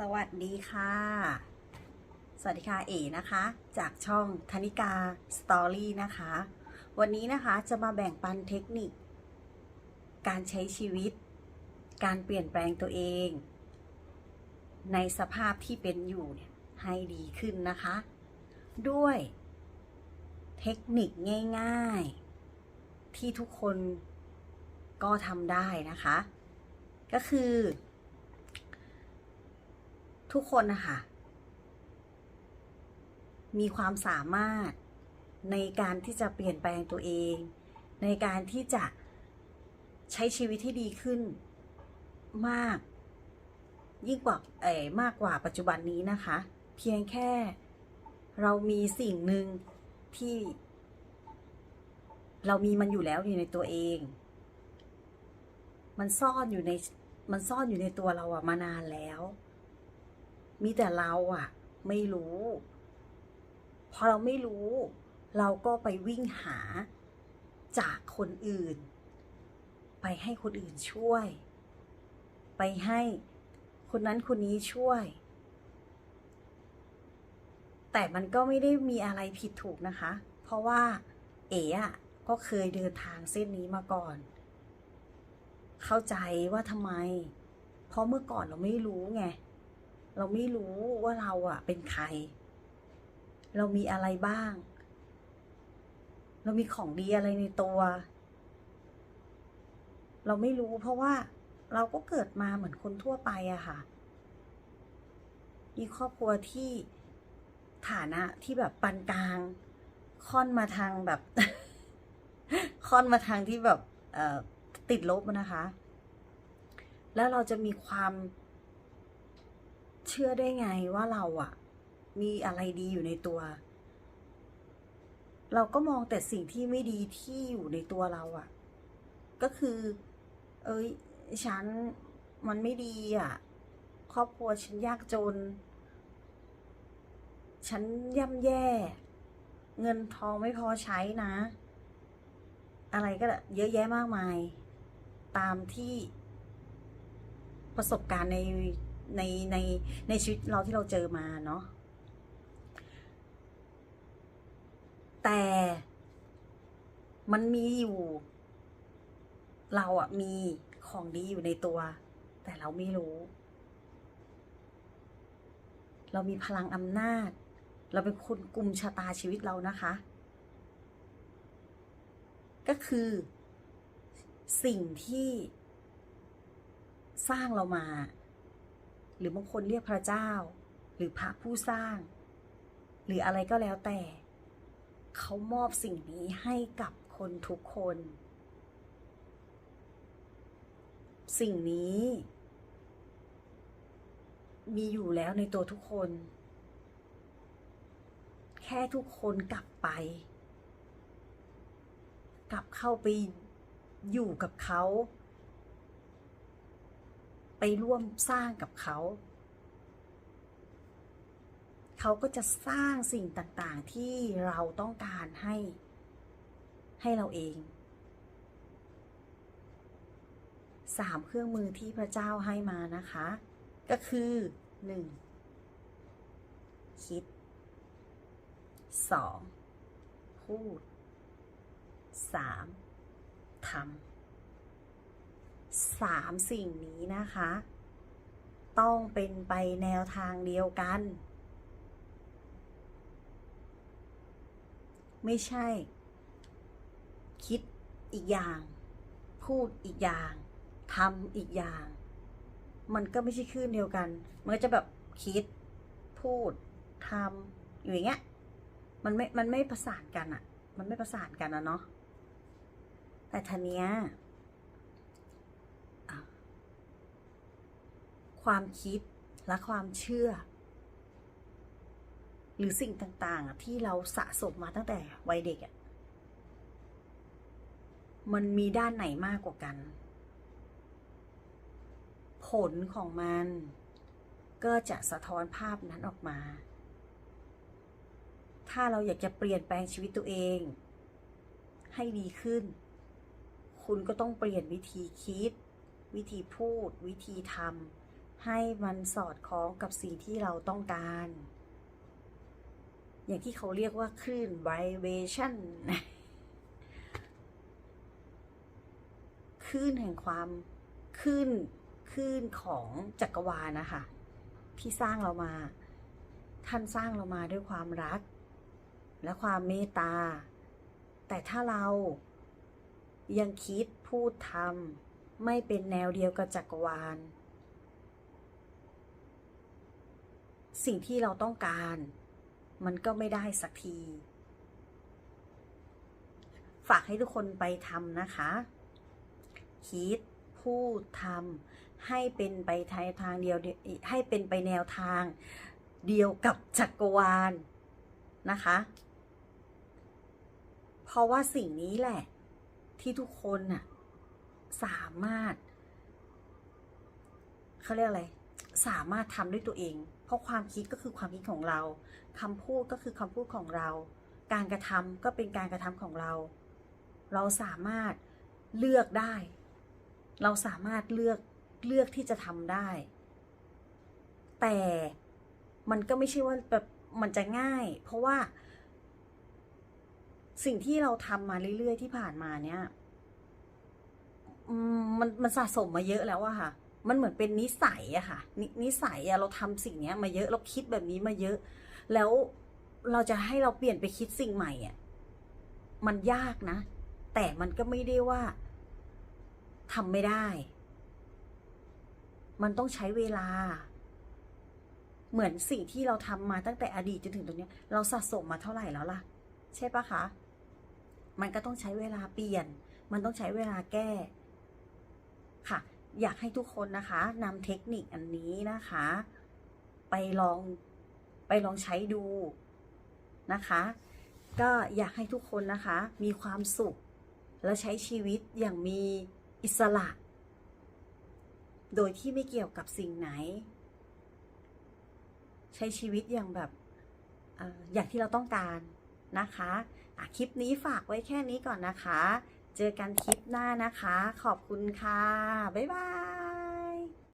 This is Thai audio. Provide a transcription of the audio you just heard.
สวัสดีค่ะ สวัสดีค่ะเอ๋นะคะ จากช่องธนิกาสตอรี่นะคะ วันนี้นะคะจะมาแบ่งปันเทคนิค การใช้ชีวิต การเปลี่ยนแปลงตัวเอง ในสภาพที่เป็นอยู่เนี่ยให้ดีขึ้นนะคะ ด้วยเทคนิคง่าย ๆ ที่ทุกคนก็ทำได้นะคะ ก็คือ ทุกคนนะคะมีความสามารถในการที่จะเปลี่ยนแปลงตัวเอง ในการที่จะใช้ชีวิตที่ดีขึ้นมาก ยิ่งกว่าเอ๋มากกว่าปัจจุบันนี้นะคะ เพียงแค่เรามีสิ่งหนึ่งที่ เรามีมันอยู่แล้วอยู่ในตัวเอง มันซ่อนอยู่ในมันซ่อนอยู่ในตัวเราอะมานานแล้ว มีแต่เราอะไม่รู้ พอเราไม่รู้ เราก็ไปวิ่งหาจากคนอื่น ไปให้คนอื่นช่วย ไปให้คนนั้นคนนี้ช่วย แต่มันก็ไม่ได้มีอะไรผิดถูกนะคะ เพราะว่าเอ๋อะก็เคยเดินทางเส้นนี้มาก่อน เข้าใจว่าทำไม เพราะเมื่อก่อนเราไม่รู้ไง เราไม่รู้ว่าเราอะเป็นใคร เรามีอะไรบ้าง เรามีของดีอะไรในตัว เราไม่รู้เพราะว่าเราก็เกิดมาเหมือนคนทั่วไปอะค่ะ มีครอบครัวที่ฐานะที่แบบปานกลาง ค่อนมาทางแบบ ค่อนมาทางที่แบบติดลบนะคะ แล้วเราจะมีความ ชื่อได้ไงว่าเราอะมีอะไรดีอยู่ในตัว เราก็มองแต่สิ่งที่ไม่ดีที่อยู่ในตัวเราอะก็คือ เอ้ย ฉันมันไม่ดีอะครอบครัวฉันยากจน ฉันย่ำแย่ เงินทองไม่พอใช้นะ อะไรก็เยอะแยะมากมาย ตามที่ประสบการณ์ใน ในในในชีวิตเราที่เราเจอมาเนาะแต่มันมีอยู่ เราอะมีของดีอยู่ในตัว แต่เราไม่รู้ เรามีพลังอำนาจ เราเป็นคนกลุ่มชะตาชีวิตเรานะคะ ก็คือ สิ่งที่สร้างเรามา หรือบางคนเรียกพระเจ้า หรือพระผู้สร้าง หรืออะไรก็แล้วแต่ เขามอบสิ่งนี้ให้กับคนทุกคน สิ่งนี้ มีอยู่แล้วในตัวทุกคน แค่ทุกคนกลับไป กลับเข้าไปอยู่กับเขา ไปร่วมสร้างกับเขา เขาก็จะสร้างสิ่งต่างๆที่เราต้องการให้ ให้เราเองสามเครื่องมือที่พระเจ้าให้มานะคะ ก็คือหนึ่งคิดสองพูดสามทำ สามสิ่งนี้นะคะ ต้องเป็นไปแนวทางเดียวกัน ไม่ใช่ คิดอีกอย่าง พูดอีกอย่างทำอีกอย่าง มันก็ไม่ใช่คลื่นเดียวกัน มันก็จะแบบคิด พูดทำอยู่อย่างเงี้ยมันไม่ มันไม่ประสานกันอะมันไม่ประสานกันอะเนาะ แต่ทีเนี้ยอะ ความคิดและความเชื่อ หรือสิ่งต่างๆที่เราสะสมมาตั้งแต่วัยเด็กมันมีด้านไหนมากกว่ากัน ผลของมันก็จะสะท้อนภาพนั้นออกมา ถ้าเราอยากจะเปลี่ยนแปลงชีวิตตัวเอง ให้ดีขึ้น คุณก็ต้องเปลี่ยนวิธีคิด วิธีพูด วิธีทำ ให้มันสอดคล้องกับสิ่งที่เราต้องการ อย่างที่เขาเรียกว่าคลื่น vibration คลื่นแห่งความคลื่นคลื่นของจักรวาลนะคะ ที่สร้างเรามา ท่านสร้างเรามาด้วยความรัก และความเมตตา แต่ถ้าเรายังคิดพูดทำไม่เป็นแนวเดียวกับจักรวาล สิ่งที่เราต้องการ มันก็ไม่ได้สักที ฝากให้ทุกคนไปทำนะคะ คิดพูดทำให้เป็นไปทางทางเดียวให้เป็นไปแนวทางเดียวกับจักรวาลนะคะ เพราะว่าสิ่งนี้แหละ ที่ทุกคนน่ะสามารถเขาเรียกอะไร สามารถทำด้วยตัวเอง ราะความคิดก็คือความคิดของเราคำพูดก็คือคำพูดของเรา การกระทำก็เป็นการกระทำของเรา เราสามารถเลือกได้ เราสามารถเลือกเลือกที่จะทำได้ แต่มันก็ไม่ใช่ว่าแบบมันจะง่าย เพราะว่า สิ่งที่เราทำมาเรื่อยๆที่ผ่านมาเนี่ยมันมันสะสมมาเยอะแล้วอะค่ะ มันเหมือนเป็นนิสัยอะค่ะนนิสัยอะเราทำสิ่งเนี้ยมาเยอะเราคิดแบบนี้มาเยอะ แล้วเราจะให้เราเปลี่ยนไปคิดสิ่งใหม่อะมันยากนะ แต่มันก็ไม่ได้ว่าทำไม่ได้ มันต้องใช้เวลา เหมือนสิ่งที่เราทำมาตั้งแต่อดีตจนถึงตรงนี้ยเราสะสมมาเท่าไหร่แล้วล่ะ ใช่ปะคะ มันก็ต้องใช้เวลาเปลี่ยน มันต้องใช้เวลาแก้ ค่ะ อยากให้ทุกคนนะคะนำเทคนิคอันนี้นะคะ ไปลองไปลองใช้ดูนะคะ ก็อยากให้ทุกคนนะคะ มีความสุข และใช้ชีวิตอย่างมีอิสระ โดยที่ไม่เกี่ยวกับสิ่งไหน ใช้ชีวิตอย่างแบบอย่างที่เราต้องการนะคะะคลิปนี้ฝากไว้แค่นี้ก่อนนะคะ เจอกันคลิปหน้านะคะ ขอบคุณค่ะ บ๊ายบาย